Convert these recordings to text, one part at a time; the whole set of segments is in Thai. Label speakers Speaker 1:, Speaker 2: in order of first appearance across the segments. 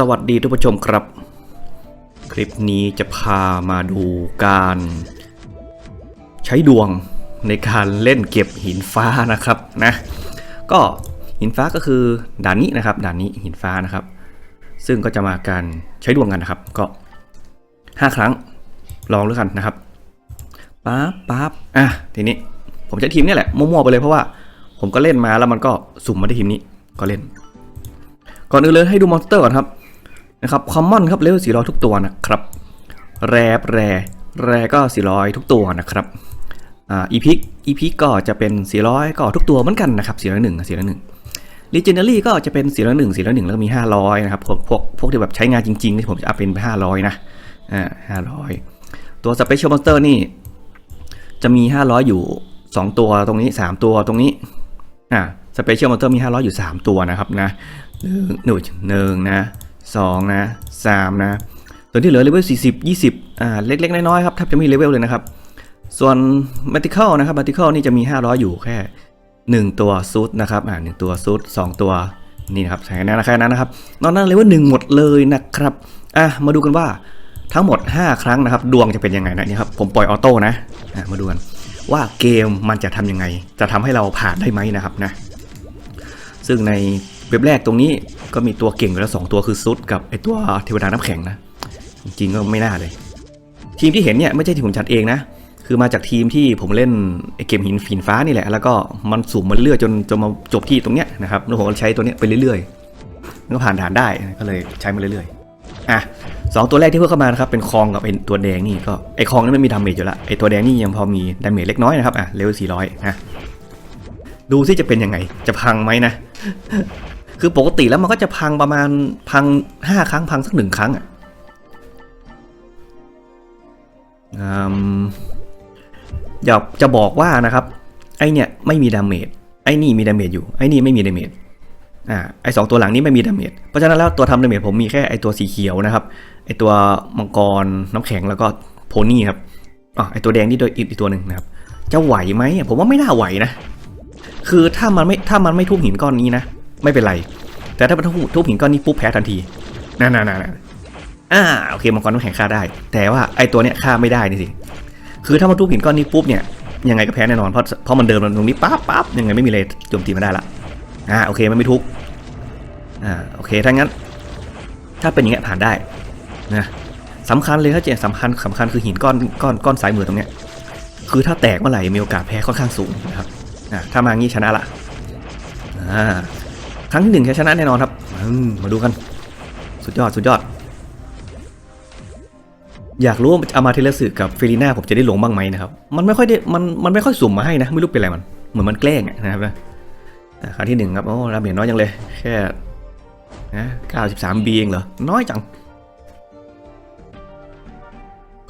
Speaker 1: สวัสดีทุกผู้ชมครับ คลิปนี้จะพามาดูการ ใช้ดวงในการเล่นเก็บหินฟ้านะครับนะ ก็หินฟ้าก็คือด่านนี้นะครับด่านนี้หินฟ้านะครับ ซึ่งก็จะมาการใช้ดวงกันนะครับ ก็ 5 ครั้งลองด้วยกันนะครับป๊าป๊าอะทีนี้ผมใช้ทีมนี่แหละมั่วๆไปเลยเพราะว่า ผมก็เล่นมาแล้วมันก็สุ่มมาได้ทีมนี้ก็เล่นก่อนอื่นเลยให้ดูมอนสเตอร์ก่อนครับะครับคอมมอนครับเลเวล400 ทุกตัวนะครับ แรบแรแรก็ 400 ทุกตัวนะครับอีพิกอีพิกก็จะเป็น 400 ก็ทุกตัวเหมือนกันนะครับ401 401ลีเจนเนอรี่ก็จะเป็น 401 401 แล้วก็มี 500 นะครับ พวกพวกพวกที่แบบใช้งานจริงๆที่ผมจะอัพเป็นไป 500 นะอ่า500 ตัวสเปเชียลมอนสเตอร์นี่ จะมี 500 อยู่ 2 ตัวตรงนี้ 3 ตัวตรงนี้อ่าสเปเชียลมอนสเตอร์มี 500 อยู่ 3 ตัวนะครับนะหนึ่งหนึ่งนะ 2 นะ 3 นะ ส่วนที่เหลือเลเวล40 20 อ่า เล็ก ๆ น้อยๆครับแทบจะไม่มีเลเวลเลยนะครับ ส่วน m a t i c a l นะครับ m a t i c a l นี่จะมี 500 อยู่แค่ 1 ตัวซูดนะครับ อ่า1ตัวซูด2ตัวนี่นะครับแค่นั้นแค่นั้นนะครับ นอกนั้นเลเวล1หมดเลยนะครับ อะ มาดูกันว่าทั้งหมด 5 ครั้งนะครับ ดวงจะเป็นยังไงนะนี่ครับ ผมปล่อยออโต้นะอะมาดูกันว่าเกมมันจะทำยังไง จะทำให้เราผ่านได้ไหมนะครับนะ ซึ่งใน เว็บแรกตรงนี้ก็มีตัวเก่งอยู่แล้วสองตัวคือซุดกับไอตัวเทวดาน้ำแข็งนะ จริงก็ไม่น่าเลย ทีมที่เห็นเนี่ยไม่ใช่ที่ผมจัดเองนะ คือมาจากทีมที่ผมเล่นไอเกมหินฟินฟ้านี่แหละ แล้วก็มันสุ่มมาเรื่อยจนจนมาจบที่ตรงเนี้ยนะครับแล้วผมใช้ตัวเนี้ยไปเรื่อยๆก็ผ่านด่านได้ก็เลยใช้มาเรื่อยๆอะสองตัวแรกที่เพิ่มเข้ามานะครับเป็นคองกับไอตัวแดงนี่ก็ไอคองนี่ไม่มีดาเมจอยู่ละไอตัวแดงนี่ยังพอมีดาเมจเล็กน้อยนะครับอะเลเวล400นะดูซิจะเป็นยังไง จะพังไหมนะ คือปกติแล้วมันก็จะพังประมาณพังห้าครั้งพังสักหนึ่งครั้งอะอยากจะบอกว่านะครับ ไอเนี่ยไม่มีดาเมจไอนี่มีดาเมจอยู่ไอนี่ไม่มีดาเมจอ่าไอสองตัวหลังนี้ไม่มีดาเมจเพราะฉะนั้นแล้วตัวทำดาเมจผมมีแค่ไอตัวสีเขียวนะครับ ไอตัวมังกรน้ำแข็งแล้วก็โพนี่ครับอ๋อไอตัวแดงนี่ตัวอีกตัวหนึ่งนะครับ จะไหวไหมผมว่าไม่น่าไหวนะ คือถ้ามันไม่ถ้ามันไม่ทุบหินก้อนนี้นะ ไม่เป็นไร แต่ถ้ามันทุบทุบหินก้อนนี้ปุ๊บแพ้ทันทีนั่นนั่นนั่นอ่าโอเคมังกรต้องแข่งฆ่าได้ แต่ว่าไอตัวเนี้ยฆ่าไม่ได้นี่สิคือถ้ามันทุบหินก้อนนี้ปุ๊บเนี่ยยังไงก็แพ้แน่นอนเพราะเพราะมันเดินมาตรงนี้ปั๊บปั๊บยังไงไม่มีเลยโจมตีมาได้ละอ่าโอเคมันไม่ทุบอ่าโอเคถ้างั้น ถ้าเป็นอย่างเงี้ยผ่านได้นะสำคัญเลยถ้าเจสำคัญสำคัญคือหินก้อนก้อนก้อนสายมือตรงเนี้ยคือถ้าแตกเมื่อไหร่มีโอกาสแพ้ค่อนข้างสูงนะครับอ่าถ้ามางี้ชนะละอ่า รั้งที่หนึ่งแค่ชนะแน่นอนครับมมาดูกัน สุดยอดสุดยอด อยากรู้ว่าอามาเทเลสึกับเฟลิน่าผมจะได้ลงบ้างไหมนะครับ มันไม่ค่อยได้มันมันไม่ค่อยสุ่มมาให้นะ ไม่รู้เป็นอะไรมัน เหมือนมันแกล้งนะครับนะครั้งที่หนึ่งครับโอ้ราเมจน้อยจังเลย แค่นะ93บีเองเหรอ น้อยจัง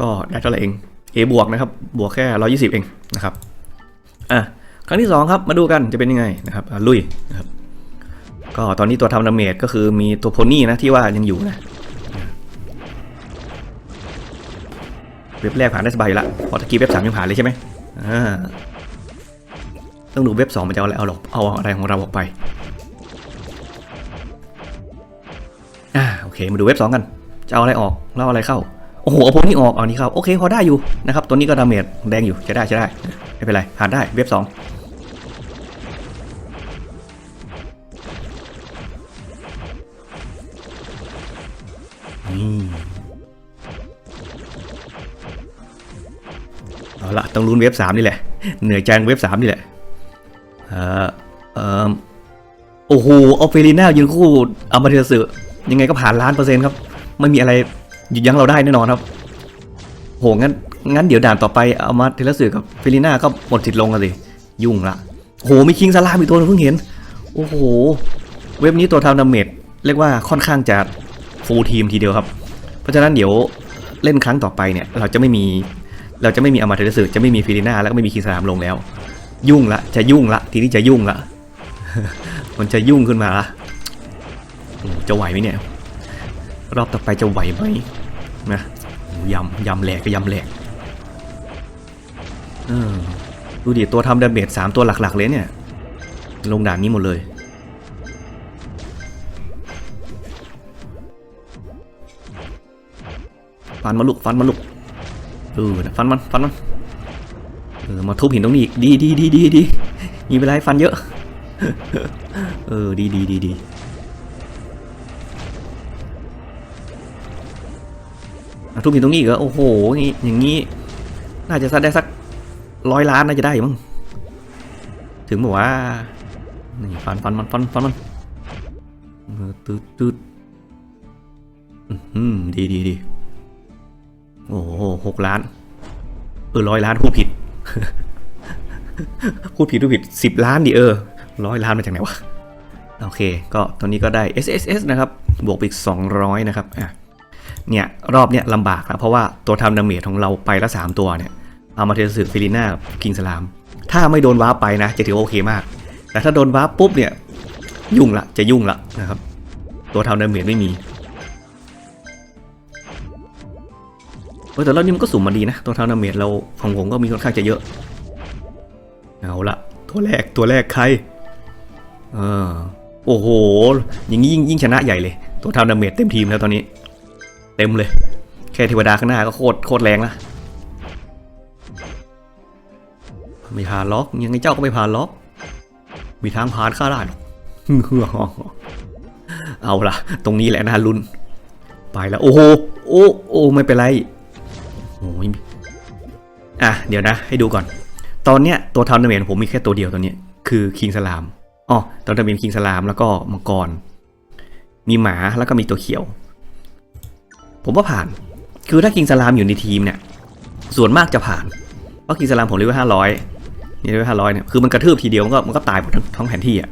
Speaker 1: ก็ได้เท่าไหร่เอง A บวกนะครับ บวกแค่120เองนะครับ อะ ครั้งที่สองครับ มาดูกันจะเป็นยังไงนะครับ ลุยนะครับ ก็ตอนนี้ตัวทำดาเมจก็คือมีตัวโพนี่นะที่ว่ายังอยู่นะเว็บแรกผ่านได้สบายอยู่ละพอตะกี้เว็บสามยังผ่านเลยใช่ไหมอ่าต้องดูเว็บสองมันจะเอาอะไรเอาหรอกเอาอะไรของเราออกไปอ่าโอเคมาดูเว็บสองกันจะเอาอะไรออกแล้วเอาอะไรเข้าโอ้โหเอาพวกนี้ออกเอานี้เข้าโอเคพอได้อยู่นะครับตัวนี้ก็ดาเมจแดงอยู่จะได้จะได้ไม่เป็นไรผ่านได้เว็บสอง ต้องลุ้นเว็บสามนี่แหละ เหนื่อยจังเว็บสามนี่แหละเออเออโอ้โหเอาเฟรีน่ายืนคู่อามาเทสึยังไงก็ผ่านล้านเปอร์เซ็นต์ครับ ไม่มีอะไรหยุดยั้งเราได้แน่นอนครับ โหงั้นงั้นเดี๋ยวด่านต่อไปอามาเทเลสึกับเฟรีน่าก็หมดสิทธิ์ลงกันสิยุ่งละโหมีคิงซาลามอีกตัวนึงเพิ่งเห็น โอ้โห เว็บนี้ตัวทำดาเมจเรียกว่าค่อนข้างจะฟูลทีมทีเดียวครับ เพราะฉะนั้นเดี๋ยวเล่นครั้งต่อไปเนี่ย เราจะไม่มี เราจะไม่มีอามาเทเลสึจะไม่มีฟิลิน่าแล้วก็ไม่มีคิงสลามลงแล้ว ยุ่งละจะยุ่งละทีนี้จะยุ่งละมันจะยุ่งขึ้นมาละจะไหวไหมเนี่ย รอบต่อไปจะไหวไหมนะยำยำแหลกก็ยำแหลกดูดิตัวทำดาเมจสามตัวหลักๆเลยเนี่ย ลงด่านนี้หมดเลยฟันมาลูกฟันมาลูก เออฟันมันฟันมันเออมาทุบหินตรงนี้อีกดีดีดีดีดีมีเวลาให้ฟันเยอะ เออดีดีดีดีอะทุบหินตรงนี้อีกเหรอโอ้โหนี่อย่างนี้ น่าจะสักได้สักร้อยล้านน่าจะได้มั้งถึงบอกว่านี่ฟันฟันมันฟันฟันมันตืดตืดอืมดีดีดี โอ้โหหกล้าน เออร้อยล้านพูดผิด พูดผิดพูดผิดสิบล้านดิเออร้อยล้านมาจากไหนวะ โอเค ก็ตอนนี้ก็ได้ SSS นะครับ บวกไปอีก 200 นะครับ อะ เนี่ย รอบเนี้ยลำบากนะเพราะว่าตัวทำดาเมจของเราไปละ 3 ตัวเนี่ย เอามาเทสึฟิลิน่ากิงสลาม ถ้าไม่โดนวาร์ปไปนะ จะถือโอเคมาก แต่ถ้าโดนวาร์ปปุ๊บเนี่ย ยุ่งละ จะยุ่งละนะครับ ตัวทำดาเมจไม่มี เออแต่รอบนี้มันก็สุ่มมาดีนะตัวทำดาเมจเราของผมก็มีค่อนข้างจะเยอะ เอาละตัวแรกตัวแรกใครเออโอ้โห อย่างนี้ยิ่งยิ่งชนะใหญ่เลย ตัวทำดาเมจเต็มทีมแล้วตอนนี้ เต็มเลย แค่เทวดาข้างหน้าก็โคตรโคตรแรงละไม่ผ่านล็อกยังไงเจ้าก็ไม่ผ่านล็อก มีทางผ่านข้าได้หรอกเอาละตรงนี้แหละน่าลุ้น ไปแล้ว โอ้โห โอ้ โอ้ ไม่เป็นไร โอ้ยอะเดี๋ยวนะ ให้ดูก่อน ตอนเนี้ยตัวทำดาเมจผมมีแค่ตัวเดียวตัวเนี้ยคือคิงสลามอ๋อตอนดาเมจคิงสลามแล้วก็มังกร มีหมาแล้วก็มีตัวเขียว ผมว่าผ่าน คือถ้าคิงสลามอยู่ในทีมเนี่ย ส่วนมากจะผ่าน เพราะคิงสลามผมเลเวลห้าร้อยนี่เลเวลห้าร้อยเนี่ย คือมันกระทืบทีเดียวมันก็มันก็ตายหมดทั้งทั้งแผนที่อะ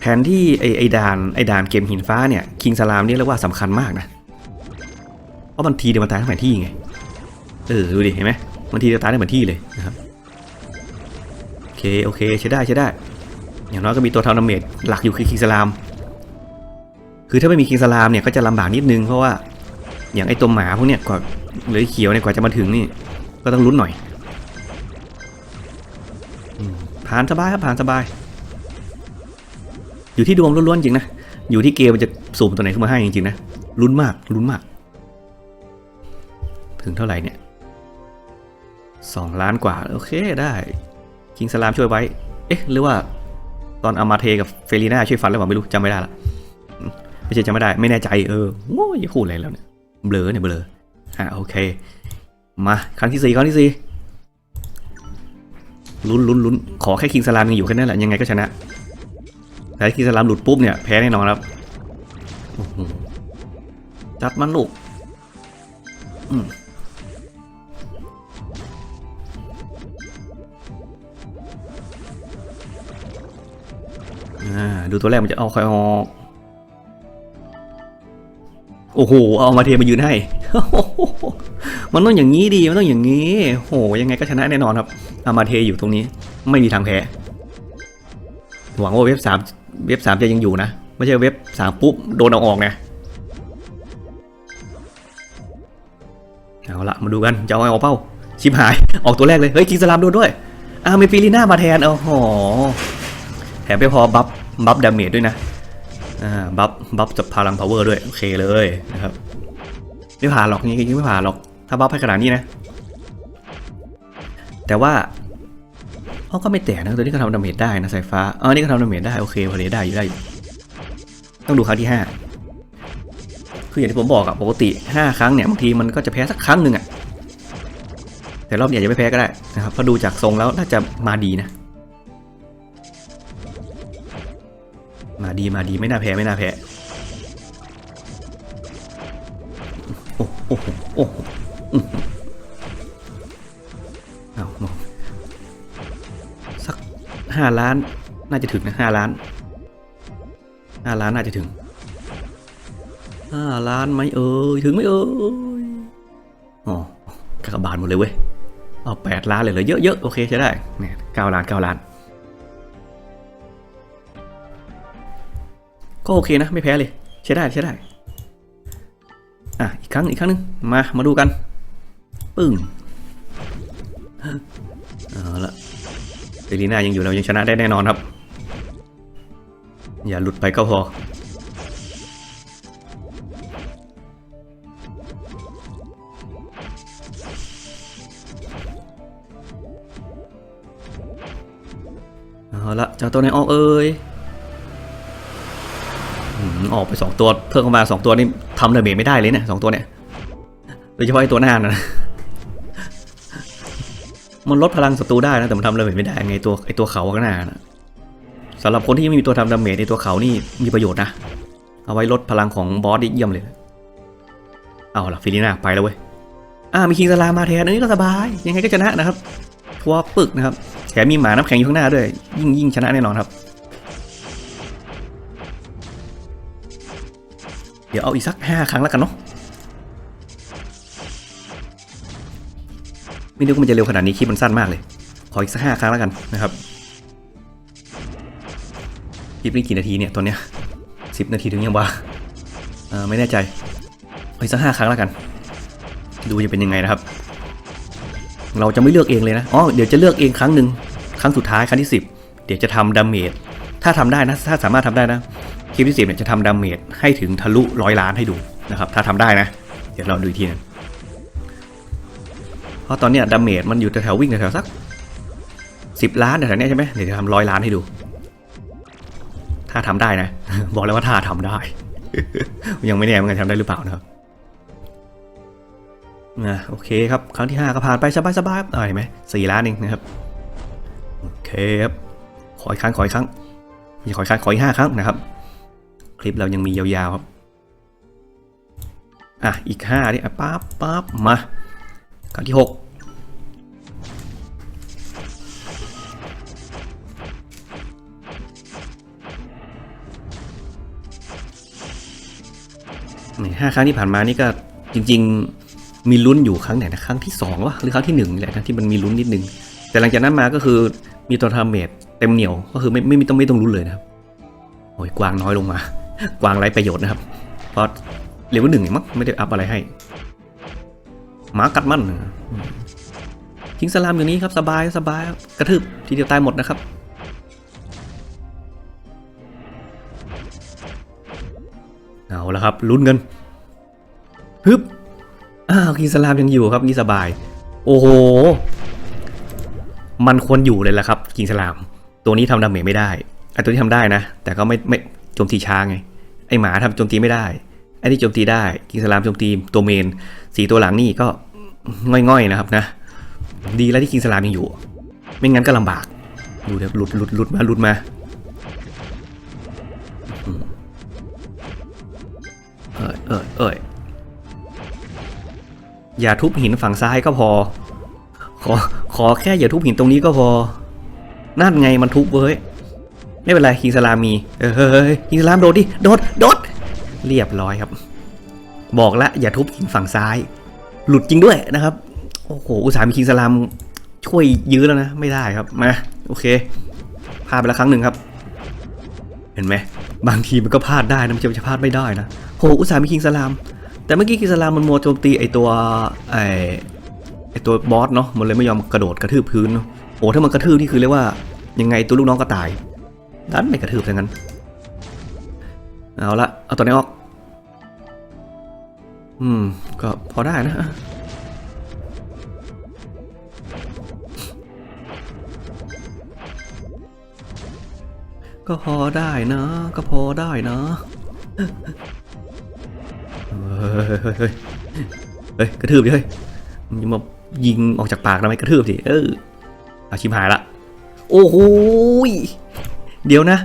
Speaker 1: แผนที่ไอไอดานไอดานเกมหินฟ้าเนี่ยคิงสลามนี่เรียกว่าสำคัญมากนะ เพราะมันทีเดียวมันตายทั้งแผนที่ไง เออดูดิเห็นไหมบางทีจะตายได้เหมือนที่เลยนะครับ โอเคโอเคใช้ได้ใช้ได้ อย่างน้อยก็มีตัวทำดาเมจหลักอยู่คือคิงสลาม คือถ้าไม่มีคิงสลามเนี่ยก็จะลำบากนิดนึงเพราะว่า อย่างไอ้ตัวหมาพวกเนี้ยกว่าหรือเขียวเนี่ยกว่าจะมาถึงนี่ก็ต้องลุ้นหน่อยผ่านสบายครับผ่านสบาย อยู่ที่ดวงล้วนๆจริงนะ อยู่ที่เกมมันจะสุ่มตัวไหนขึ้นมาให้จริงๆนะลุ้นมากลุ้นมาก ถึงเท่าไหร่เนี่ยสองล้านกว่า โอเคได้คิงสลามช่วยไว้ เอ๊ะ หรือว่าตอนอามาเทกับเฟลีน่าช่วยฟันแล้วเปล่าไม่รู้จำไม่ได้ละไม่ใช่จำไม่ได้ไม่แน่ใจเออโอ้ยอย่าพูดอะไรแล้วเนี่ยเบลอเนี่ยเบลออะโอเค มาครั้งที่สี่ครั้งที่สี่ลุ้นลุ้นลุ้นขอแค่คิงสลามยังอยู่แค่นั้นแหละยังไงก็ชนะแต่คิงสลามหลุดปุ๊บเนี่ยแพ้แน่นอนครับจัดมันลูกอืม ดูตัวแรกมันจะเอาใครออก โอ้โห เอามาเทมายืนให้ มันต้องอย่างนี้ดี มันต้องอย่างนี้ โห ยังไงก็ชนะแน่นอนครับ เอามาเทอยู่ตรงนี้ ไม่มีทางแพ้ หวังว่าเว็บสามเว็บสามจะยังอยู่นะ ไม่ใช่เว็บสามปุ๊บโดนเอาออกนะ เอาละมาดูกัน จะเอาไงออกเป้า ชิบหาย ออกตัวแรกเลย เฮ้ยคิงสลามโดนด้วยอ่ามีฟิลิน่ามาแทนโอ้โห แถมไม่พอบัฟบัฟดาเมจด้วยนะบัฟบัฟจากพลังพาวเวอร์ด้วย โอเคเลยนะครับไม่ผ่านหรอกนี่ยังไม่ผ่านหรอก ถ้าบัฟให้ขนาดนี้นะ แต่ว่าเขาก็ไม่แตกนะตัวนี้ก็ทำดาเมจได้นะสายฟ้าอ๋อนี่ก็ทำดาเมจได้โอเคพอดีได้อยู่ได้อยู่ต้องดูครั้งที่ห้าคืออย่างที่ผมบอกอะปกติห้าครั้งเนี่ยบางทีมันก็จะแพ้สักครั้งหนึ่งอะแต่รอบนี้อาจจะไม่แพ้ก็ได้นะครับพราดูจากทรงแล้วน่าจะมาดีนะ มาดีมาดีไม่น่าแพ้ไม่น่าแพ้โอ้โหโอ้โหอื้อหือเอามาสักห้าล้าน น่าจะถึงนะห้าล้านห้าล้านน่าจะถึงห้าล้านไหมเอ่ยถึงไหมเอ่ยอ๋อกากบาลหมดเลยเว้ยเอาแปดล้านเลยเหรอเยอะๆโอเคใช้ได้เนี่ยเก้าล้านเก้าล้าน ก็โอเคนะ ไม่แพ้เลย ใช้ได้ใช้ได้ อะ อีกครั้งอีกครั้งนึง มา มาดูกัน ปึ้งเอาละเซรีน่ายังอยู่เรายังชนะได้แน่นอนครับ อย่าหลุดไปก็พอเอาละเจ้าตัวไหนออกเอ้ย อออกไปสองตัวเพิ่มเข้ามาสองตัวนี่ทำดาเมจไม่ได้เลยเนี่ยสองตัวเนี่ยโดยเฉพาะไอ้ตัวหน้านะมันลดพลังศัตรูได้นะแต่มันทำดาเมจไม่ได้ไงตัวไอ้ตัวเขาข้างหน้านะสำหรับคนที่ไม่มีตัวทำดาเมจในตัวเขานี่มีประโยชน์นะ เอาไว้ลดพลังของบอสได้เยี่ยมเลย เอาล่ะฟิลิน่าไปแล้วเว้ยอ่ามีคิงสลามาแทนอันนี้ก็สบาย ยังไงก็ชนะนะครับทัวปึกนะครับแถมมีหมาน้ำแข็งอยู่ข้างหน้าด้วย ยิ่งยิ่งชนะแน่นอนครับ เดี๋ยวเอาอีกสักห้าครั้งแล้วกันเนาะไม่นึกว่ามันจะเร็วขนาดนี้คลิปมันสั้นมากเลย ขออีกสักห้าครั้งแล้วกันนะครับคลิปนี้กี่นาทีเนี่ยตอนเนี้ยสิบนาทีถึงยังวะอ่าไม่แน่ใจเอาอีกสักห้าครั้งแล้วกัน ดูจะเป็นยังไงนะครับ เราจะไม่เลือกเองเลยนะอ๋อเดี๋ยวจะเลือกเองครั้งหนึ่งครั้งสุดท้ายครั้งที่ 10 เดี๋ยวจะทำดาเมจถ้าทำได้นะถ้าสามารถทำได้นะ คลิปที่10เนี่ยจะทำดาเมจให้ถึงทะลุร้อยล้านให้ดูนะครับ ถ้าทำได้นะ เดี๋ยวเราดูอีกทีนึงเพราะตอนเนี้ยดาเมจมันอยู่แถววิ่งแถวสัก10ล้านแถวเนี้ยใช่ไหมเดี๋ยวจะทำร้อยล้านให้ดู ถ้าทำได้นะ บอกเลยว่าถ้าทำได้ ยังไม่แน่เหมือนกันทำได้หรือเปล่านะครับนะโอเคครับครั้งที่ 5 ก็ผ่านไปสบายๆอ่าเห็นไหมสี่ล้านเองนะครับโอเคครับขออีกครั้งขออีกครั้งอย่าขออีกครั้งขออีกห้าครั้งนะครับ คลิปเรายังมียาวๆครับ อะ อีกห้านี่อะปั๊บปั๊บมาครั้งที่หกนี่ห้าครั้งที่ผ่านมานี่ก็จริง ๆ มีลุ้นอยู่ครั้งไหนนะครั้งที่สองวะหรือครั้งที่หนึ่งนี่แหละนะที่มันมีลุ้นนิดนึง แต่หลังจากนั้นมาก็คือมีตัวทาเมจเต็มเหนียวก็คือไม่ไม่ไม่ต้องไม่ต้องลุ้นเลยนะครับโอ้ยกวางน้อยลงมา กวางไร้ประโยชน์นะครับ เพราะเลเวลหนึ่งมั้งไม่ได้อัพอะไรให้หมากัดมันทิ้งสลามอย่างนี้ครับสบายสบายกระทืบทีเดียวตายหมดนะครับเอาละครับลุ้นกันฮึบอ้าวกินสลามยังอยู่ครับนี่สบาย โอ้โห มันควรอยู่เลยแหละครับกินสลาม ตัวนี้ทำดาเมจไม่ได้ไอตัวที่ทำได้นะ แต่ก็ไม่ไม่โจมตีช้าไง ไอหมาทำโจมตีไม่ได้ไอที่โจมตีได้กินสลามโจมตีตัวเมนสีตัวหลังนี่ก็ง่อยๆนะครับนะ ดีแล้วที่กินสลามยังอยู่ ไม่งั้นก็ลำบาก ดูเดี๋ยวหลุดหลุดหลุดมาหลุดมาเอยเอยเอยอย่าทุบหินฝั่งซ้ายก็พอ ขอขอแค่อย่าทุบหินตรงนี้ก็พอนั่นไงมันทุบเว้ย ไม่เป็นไรคิงสลามมี เออเฮ้ยคิงสลามโดดดิ โดด โดด เรียบร้อยครับ บอกละอย่าทุบหินฝั่งซ้าย หลุดจริงด้วยนะครับ โอ้โห อุตส่าห์มีคิงสลามช่วยยื้อแล้วนะ ไม่ได้ครับ มา โอเคพลาดไปล้วครั้งหนึ่งครับ เห็นไหม บางทีมันก็พลาดได้นะมันจะพลาดไม่ได้นะ โห อุตส่าห์มีคิงสลาม แต่เมื่อกี้กิงสลามมันมัวโจมตีไอตัวไอไอตัวบอสเนาะ มันเลยไม่ยอมกระโดดกระทืบพื้นเนาะ โอ้ถ้ามันกระทืบนี่คือเรียกว่ายังไงตัวลูกน้องก็ตาย ดันไม่กระทืบซะงั้น เอาละเอาตัวนี้ออก อืม ก็พอได้นะ ก็พอได้นะ ก็พอได้นะเฮ้ยเฮ้ยเฮ้ยเฮ้ยกระทืบดิเฮ้ยมึงจะมายิงออกจากปากทำไมกระทืบสิเอออาชิมหายละ โอ้โห เดี๋ยวนะ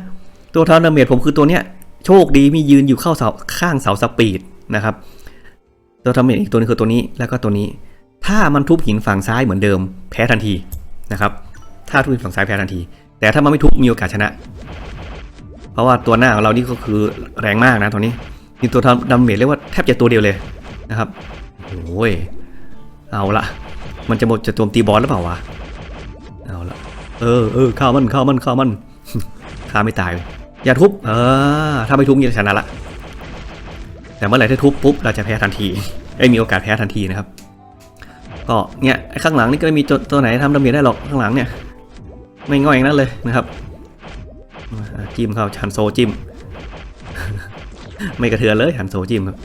Speaker 1: ตัวทาวนาเมจผมคือตัวเนี้ย โชคดีมียืนอยู่เข้าเสาข้างเสาสปีดนะครับ ตัวทาวนาเมจอีกตัวนึงคือตัวนี้แล้วก็ตัวนี้ ถ้ามันทุบหินฝั่งซ้ายเหมือนเดิม แพ้ทันทีนะครับ ถ้าทุบหินฝั่งซ้ายแพ้ทันที แต่ถ้ามันไม่ทุบมีโอกาสชนะ เพราะว่าตัวหน้าของเรานี่ก็คือแรงมากนะตัวนี้มีตัวทำดาเมจเรียกว่าแทบจะตัวเดียวเลยนะครับโอ้ยเอาละมันจะหมดจะโจมตีบอสหรือเปล่าวะเอาละเออเออข้าวมันข้าวมันข้าวมันาไม่ตาย อย่าทุบ เออ ถ้าไม่ทุบจะชนะละ แต่เมื่อไหร่ที่ทุบปุ๊บเราจะแพ้ทันทีไอ้มีโอกาสแพ้ทันทีนะครับ ก็เนี่ยข้างหลังนี่ก็ไม่มีตัวไหนทำดาเมจได้หรอกข้างหลังเนี่ยไม่ง่อยอย่างนั้นเลยนะครับจิ้มเข้าชันโซจิ้ม ไม่กระเทือนเลยหันโซจิมครับ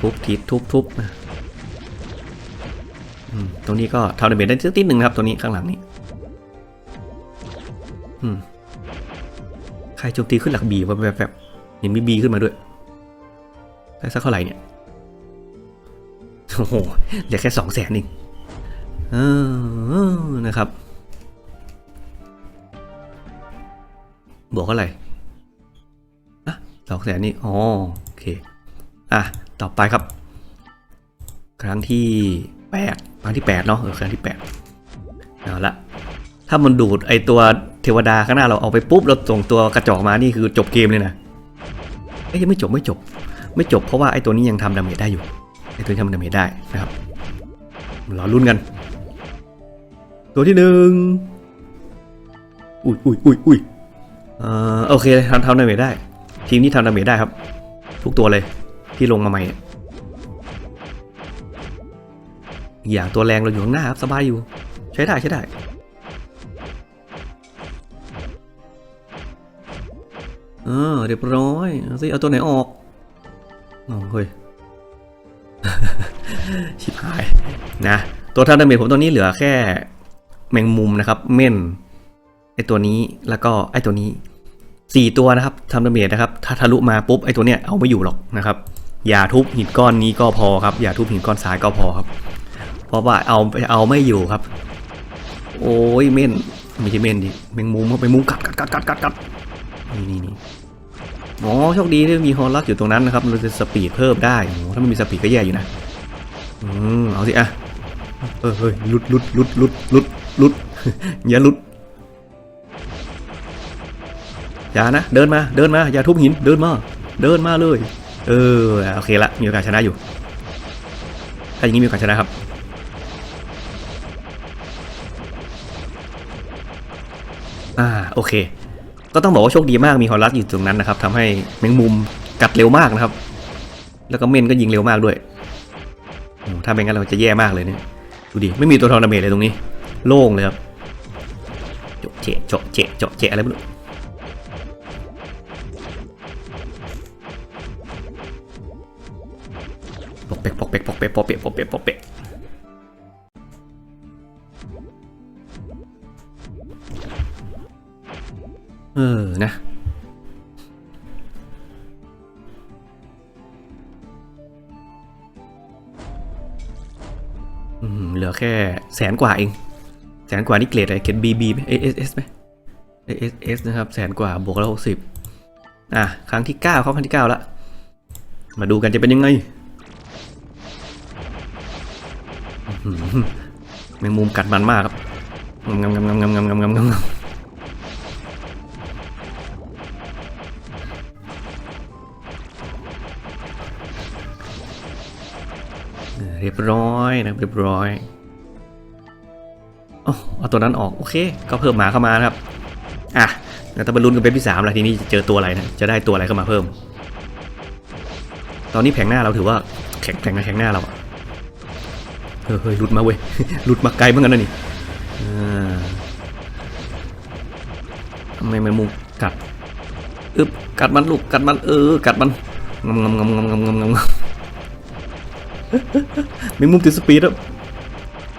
Speaker 1: ทุบทีทุบทุบตรงนี้ก็ทำดาเมจได้สักนิดหนึ่งครับตัวนี้ข้างหลังนี้ อืม ใครโจมตีขึ้นหลักบีแบบแบบแบบเห็นมีบีขึ้นมาด้วยได้สักเท่าไหร่เนี่ยโอ้โหเหลือแค่สองแสนเองเออนะครับบวกเท่าไหร่อะสองแสนนี่อ๋อโอเคอะต่อไปครับ ครั้งที่แปดครั้งที่แปดเนาะเออครั้งที่แปดเอาละ ถ้ามันดูดไอตัวเทวดาข้างหน้าเราเอาไปปุ๊บเราส่งตัวกระจอกมานี่คือจบเกมเลยนะเอ้ยยังไม่จบไม่จบ ไม่จบเพราะว่าไอตัวนี้ยังทำดาเมจได้อยู่ไอตัวนี้ทำดาเมจได้นะครับรอรุ่นกัน ตัวที่หนึ่งอุ้ยอุ้ยอุ้ยอุ้ยเอ่อโอเคทำทำดาเมจได้ ทีมนี้ทำดาเมจได้ครับ ทุกตัวเลยที่ลงมาใหม่เนี่ยอีกอย่างตัวแรงเราอยู่ข้างหน้าครับสบายอยู่ ใช้ได้ใช้ได้ ออเรียบร้อยเอาสิเอาตัวไหนออกโอ้เฮ้ยชิบหายนะตัวทำดาเมจผมตัวนี้เหลือแค่แมงมุมนะครับ เม่นไอตัวนี้แล้วก็ไอตัวนี้สี่ตัวนะครับทำดาเมจนะครับ ถ้าทะลุมาปุ๊บไอตัวเนี้ยเอาไม่อยู่หรอกนะครับ อย่าทุบหินก้อนนี้ก็พอครับ อย่าทุบหินก้อนซ้ายก็พอครับ เพราะว่าเอาเอาไม่อยู่ครับ โอ้ยเม่นไม่ใช่เม่นดิแมงมุมครับแมงมุมกัดกัดกัดกัดกัดกัด นี่นี่นี่อ๋อโชคดีที่มีฮอลลัสอยู่ตรงนั้นนะครับเราจะสปีดเพิ่มได้โอ้ถ้ามันมีสปีดก็แย่อยู่นะอืมเอาสิอะเออเฮ้ยลุดลุดลุดลุดลุดลุดอย่าลุดอย่านะเดินมาเดินมาอย่าทุบหินเดินมาเดินมาเลย เออโอเคละมีโอกาสชนะอยู่ถ้าอย่างนี้มีโอกาสชนะครับอ่าโอเค ก็ต้องบอกว่าโชคดีมากมีฮอลลัสอยู่ตรงนั้นนะครับทำให้แมงมุมกัดเร็วมากนะครับ แล้วก็เมนก็ยิงเร็วมากด้วยถ้าเป็นงั้นเราจะแย่มากเลยเนี่ยดูดิไม่มีตัวทอร์นาเมทเลยตรงนี้ โล่งเลยครับเจาะเจะเจาะเจะเจาะเจะอะไรไม่รู้ปอกเป๊กปอกเป๊กปอกเป๊กปอกเป๊กปอกเป๊กปอกเป๊ก เออนะอืมเหลือแค่แสนกว่าเอง แสนกว่านี่เกรดอะไรเกรดบีบีไหมเอสเอสไหมเอสเอสนะครับ แสนกว่าบวกแล้วหกสิบอะ ครั้งที่เก้าเข้าครั้งที่เก้าละมาดูกันจะเป็นยังไงแมงมุมกัดมันมากครับงำงำงำงำงำงำงำงำ เรียบร้อยนะเรียบร้อยเอาตัวนั้นออกโอเค ก็เพิ่มหมาเข้ามานะครับอะแต่ถ้าบรรลุนกันเป็นที่สามแล้วทีนี้จะเจอตัวอะไรนะจะได้ตัวอะไรเข้ามาเพิ่ม ตอนนี้แผงหน้าเราถือว่าแข็งแข็งนะแข็งหน้าเราเฮ้ยหลุดมาเว้ยหลุดมาไกลเหมือนกันนะนี่ทำไมมัมุงกัดอึบกัดมันลูกกัดมันเออกัดมันงำงำงำงำงำงำงำ แมงมุมติดสปีดแล้ว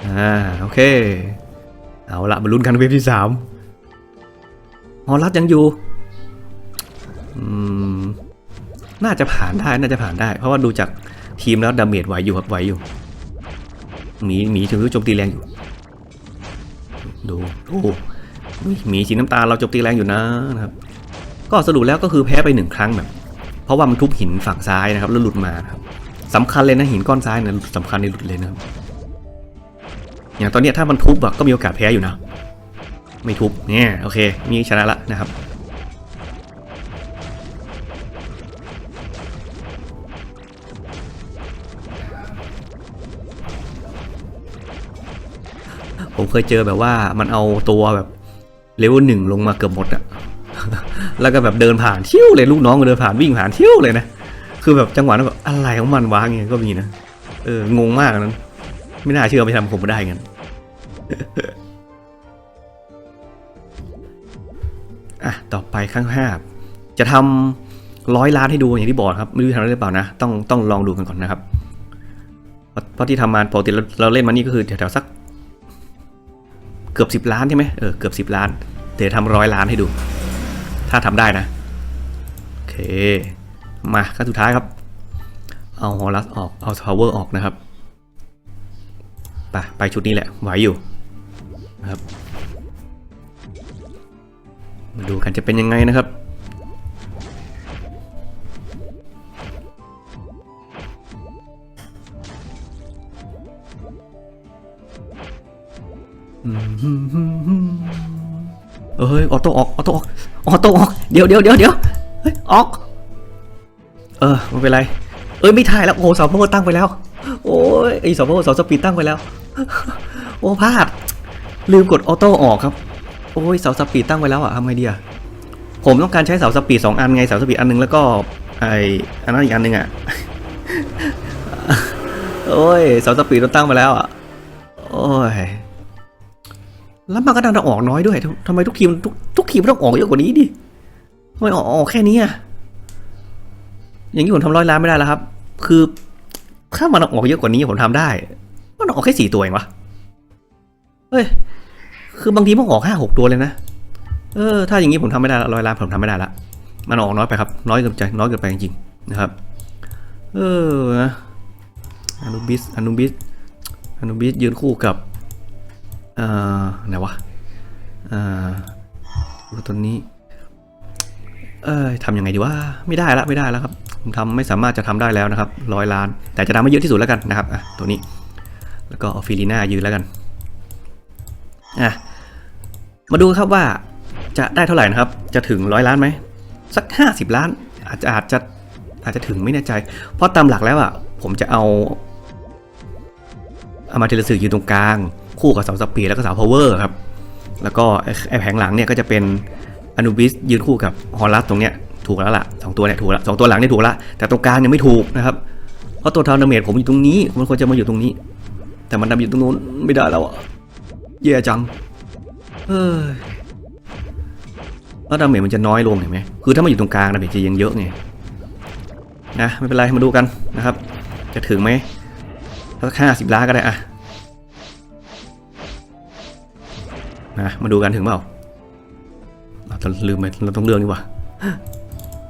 Speaker 1: อ่าโอเค เอาละมาลุ้นกันเวฟที่สามฮอลลัสยังอยู่อืมน่าจะผ่านได้น่าจะผ่านได้ เพราะว่าดูจากทีมแล้วดาเมจไหวอยู่ครับไหวอยู่หมีหมีถือโจมตีแรงอยู่ ดูดูอุ๊ยหมีสีน้ำตาเราโจมตีแรงอยู่นะนะครับ ก็สรุปแล้วก็คือแพ้ไปหนึ่งครั้งแบบ เพราะว่ามันทุบหินฝั่งซ้ายนะครับแล้วหลุดมาครับ สำคัญเลยนะหินก้อนซ้ายเนี่ยสำคัญในหลุดเลยนะครับอย่างตอนนี้ถ้ามันทุบอะก็มีโอกาสแพ้อยู่นะ ไม่ทุบเนี่ยโอเคมีชนะละนะครับผมเคยเจอแบบว่ามันเอาตัวแบบเลเวลหนึ่งลงมาเกือบหมดอะแล้วก็แบบเดินผ่านทิ้วเลยลูกน้องเดินผ่านวิ่งผ่านทิ้วเลยนะ คือแบบจังหวะนั้นแบบอะไรของมันวะเงี้ยก็มีนะ เอองงมากนั้นไม่น่าเชื่อไปทำผมได้กันอะต่อไปข้างห้าจะทำร้อยล้านให้ดูอย่างที่บอกครับไม่รู้ทำได้หรือเปล่านะต้องต้องลองดูกันก่อนนะครับเพราะที่ทำมาปกติเราเราเล่นมานี่ก็คือแถวๆสัก เกือบสิบล้านใช่ไหมเออเกือบสิบล้านเดี๋ยวทำร้อยล้านให้ดู ถ้าทำได้นะโอเค มาขั้นสุดท้ายครับ เอาฮอลัสออก เอาพาวเวอร์ออกนะครับ ไปไปชุดนี้แหละ ไหวอยู่นะครับ มาดูกันจะเป็นยังไงนะครับเอ้ย ออโต้ออก ออโต้ออก ออโต้ออก เดี๋ยวเดี๋ยวเดี๋ยวเดี๋ยวเฮ้ยออก เออไม่เป็นไร เอ้ยไม่ถ่ายแล้วโอ้โหเสาพาวเวอตั้งไปแล้ว โอ้ยไอเสาพาวเวอเสาสปีดตั้งไปแล้ว โอ้พลาด ลืมกดออโต้ออกครับ โอ้ยเสาสปีดตั้งไว้แล้วอะทำไงดีอะผมต้องการใช้เสาสปีดสองอันไงเสาสปีดอันหนึงแล้วก็ไออันนั้นอีกอันหนึงอะโอ้ยเสาสปีดเราตั้งไปแล้วอะโอ้ยแล้วมันก็ดันจะออกน้อยด้วยทำไมทุกทีมทุกทุกทีมต้องออกเยอะกว่านี้ดิทำไมออกออกแค่นี้อะ อย่างนี้ผมทำร้อยล้านไม่ได้แล้วครับ คือถ้ามันออกเยอะกว่านี้ผมทำได้ มันออกแค่สี่ตัวเองวะเฮ้ย คือบางทีมันออกห้าหกตัวเลยนะ เออ ถ้าอย่างนี้ผมทำไม่ได้ละร้อยล้านผมทำไม่ได้ละ มันออกน้อยไปครับ น้อยเกินใจ น้อยเกินไปจริงๆนะครับ เออนะอนุบิสอนุบิสอนุบิสยืนคู่กับเอ่อไหนวะเอ่อตัวนี้ เอ้ยทำยังไงดีว่าไม่ได้ละ ไม่ได้แล้วครับ ผมทำไม่สามารถจะทำได้แล้วนะครับร้อยล้าน แต่จะทำให้เยอะที่สุดแล้วกันนะครับอะตัวนี้แล้วก็เอฟิลิน่ายืนแล้วกันอะมาดูครับว่าจะได้เท่าไหร่นะครับ จะถึงร้อยล้านไหมสักห้าสิบล้าน อาจจะอาจจะอาจจะถึงไม่แน่ใจ เพราะตามหลักแล้วอะผมจะเอาเอามาเทเลสึอยู่ตรงกลาง คู่กับเสาสปีดแล้วก็เสาพาวเวอร์ครับ แล้วก็ไอแผงหลังเนี่ยก็จะเป็นอนุบิสยืนคู่กับฮอลลัสตรงเนี้ย ถูกแล้วล่ะสองตัวเนี่ยถูกแล้วสองตัวหลังเนี่ยถูกแล้วแต่ตรงกลางยังไม่ถูกนะครับเพราะตัวทาวนาเมจผมอยู่ตรงนี้มันควรจะมาอยู่ตรงนี้ แต่มันดำอยู่ตรงนู้นไม่ได้แล้วอะแย่จังเอ้ยแล้วดาเมจมันจะน้อยลงเห็นไหมคือถ้ามันอยู่ตรงกลางดาเมจจะยังเยอะไงนะไม่เป็นไรมาดูกันนะครับ จะถึงไหมสักห้าสิบล้านก็ได้อะนะมาดูกันถึงเปล่าเราลืมไปเราต้องเลือกนี่หว่า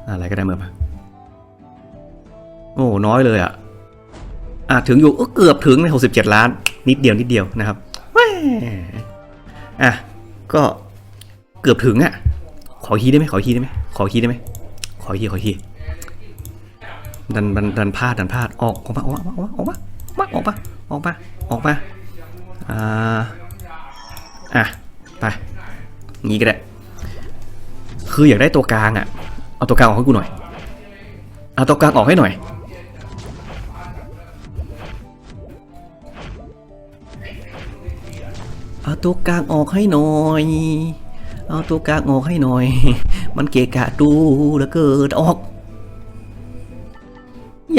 Speaker 1: อะไรก็ได้เมื่อมาโอ้น้อยเลยอะอะถึงอยู่เกือบถึงในหกสิบเจ็ดล้าน นิดเดียวนิดเดียวนะครับอะก็เกือบถึงอะ ขออีได้ไหมขออีได้ไหมขออีได้ไหมขออีขออีดันดันดันพลาดดันพลาดออกออกมาออกมาออกมาออกมาออกมาออกมาออกมาอ่าอะไปงี้ก็ได้ คืออยากได้ตัวกลางอะ เอาตัวกลางออกให้กูหน่อยเอาตัวกลางออกให้หน่อย เอาตัวกลางออกให้หน่อย เอาตัวกลางออกให้หน่อย มันเกะกะดูแล้วเกิดออก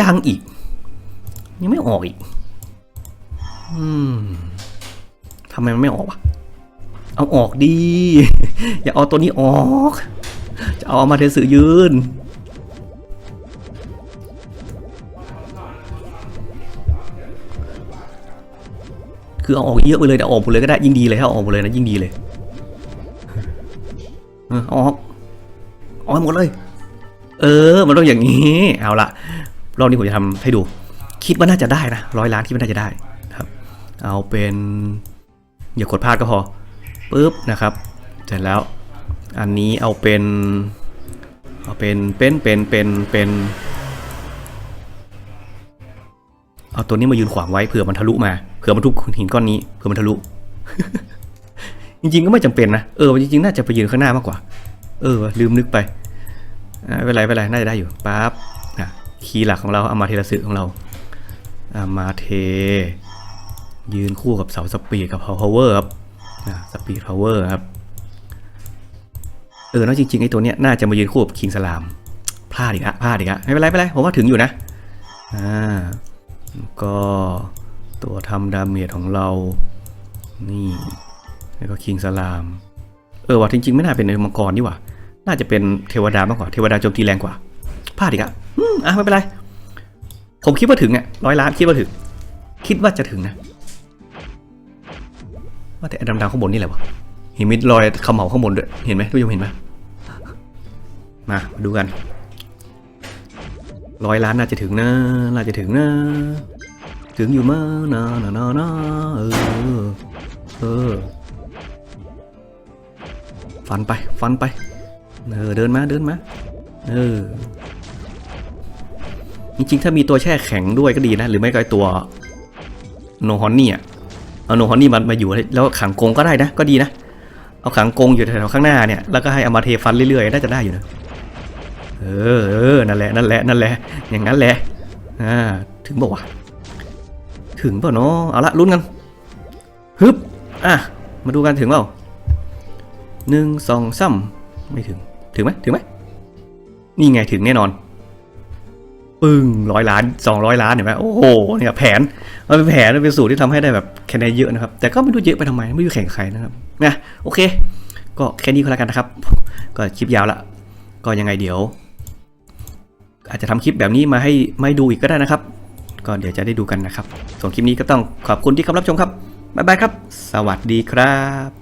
Speaker 1: ยังอีก ยังไม่ออกอีก อืมทำไมมันไม่ออกวะเอาออกดี อย่าเอาตัวนี้ออก จะเอามาเทสือยืน คือเอาออกเยอะไปเลยแต่ออกหมดเลยก็ได้ยิ่งดีเลยถ้าออกหมดเลยนะยิ่งดีเลยเออเอาออกออกให้หมดเลย เออ มันต้องอย่างนี้ เอาละรอบนี้ผมจะทำให้ดู คิดว่าน่าจะได้นะร้อยล้านคิดว่าน่าจะได้ครับ เอาเป็นอย่ากดพลาดก็พอปุ๊บนะครับ เสร็จแล้ว อันนี้เอาเป็น เอาเป็นเป็นเป็นเป็นเป็นเอาตัวนี้มายืนขวางไว้เผื่อมันทะลุมาเผื่อมันทุบหินก้อนนี้เผื่อมันทะลุ จริงๆก็ไม่จำเป็นนะเออจริงๆน่าจะไปยืนข้างหน้ามากกว่า เออ ลืมนึกไปไม่เป็นไรไม่เป็นไรน่าจะได้อยู่ปั๊บนะคีย์หลักของเราเอามาเทละสึของเราอามาเท ยืนคู่กับเสาสปีดกับพาวเวอร์ครับสปีดพาวเวอร์ครับ เออแล้วจริงๆไอ้ตัวเนี้ยน่าจะมายืนคู่กับคิงสลามพลาดอีกอะพลาดอีกอะไม่เป็นไรไม่เป็นไรผมว่าถึงอยู่นะอ่าก็ตัวทำดาเมจของเรา นี่แล้วก็คิงสลาม เออว่าจริงๆ ไม่น่าเป็นมังกรนี่หว่า น่าจะเป็นเทวดามากกว่า เทวดาโจมตีแรงกว่า พลาดอีกอะอืมอะไม่เป็นไร ผมคิดว่าถึงอะร้อยล้านคิดว่าถึง คิดว่าจะถึงนะ ว่าแต่ไอ้ดำๆข้างบนนี่แหละวะ ห็นมิดลอยขมเหลาข้างบนด้วย เห็นไหมทุกคนเห็นไหมมามาดูกันร้อยล้านน่าจะถึงนะ น่าจะถึงนะ ถึงอยู่มานะนะนะนะเออ เออ ฟันไป ฟันไป เออ เดินมา เดินมา เออ จริงๆ ถ้ามีตัวแช่แข็งด้วยก็ดีนะ หรือไม่ก็ตัวโนฮอนนี่อะ เอาโนฮอนนี่มันมาอยู่แล้วขังกงก็ได้นะ ก็ดีนะ เอาขังกงอยู่แถวข้างหน้าเนี่ยแล้วก็ให้อามาเทฟันเรื่อยๆน่าจะได้อยู่นะเออเออนั่นแหละนั่นแหละนั่นแหละ อย่างนั้นแหละอ่าถึงบอกว่าถึงเปล่าเนาะเอาละลุ้นกันฮึบอะมาดูกันถึงเปล่าหนึ่งสองสามไม่ถึงถึงไหมถึงไหมนี่ไงถึงแน่นอน ปึ้งร้อยล้านสองร้อยล้านเห็นไหมโอ้โหเนี่ยแผนมันเป็นแผนมันเป็นสูตรที่ทำให้ได้แบบคะแนนเยอะนะครับ แต่ก็ไม่รู้เยอะไปทำไมไม่รู้แข่งใครนะครับนะโอเค ก็แค่นี้ก็แล้วกันนะครับ ก็คลิปยาวละก็ยังไงเดี๋ยว อาจจะทำคลิปแบบนี้มาให้ไม่ดูอีกก็ได้นะครับ ก็เดี๋ยวจะได้ดูกันนะครับ ส่วนคลิปนี้ก็ต้องขอบคุณที่เข้ารับชมครับบ๊ายบายครับ สวัสดีครับ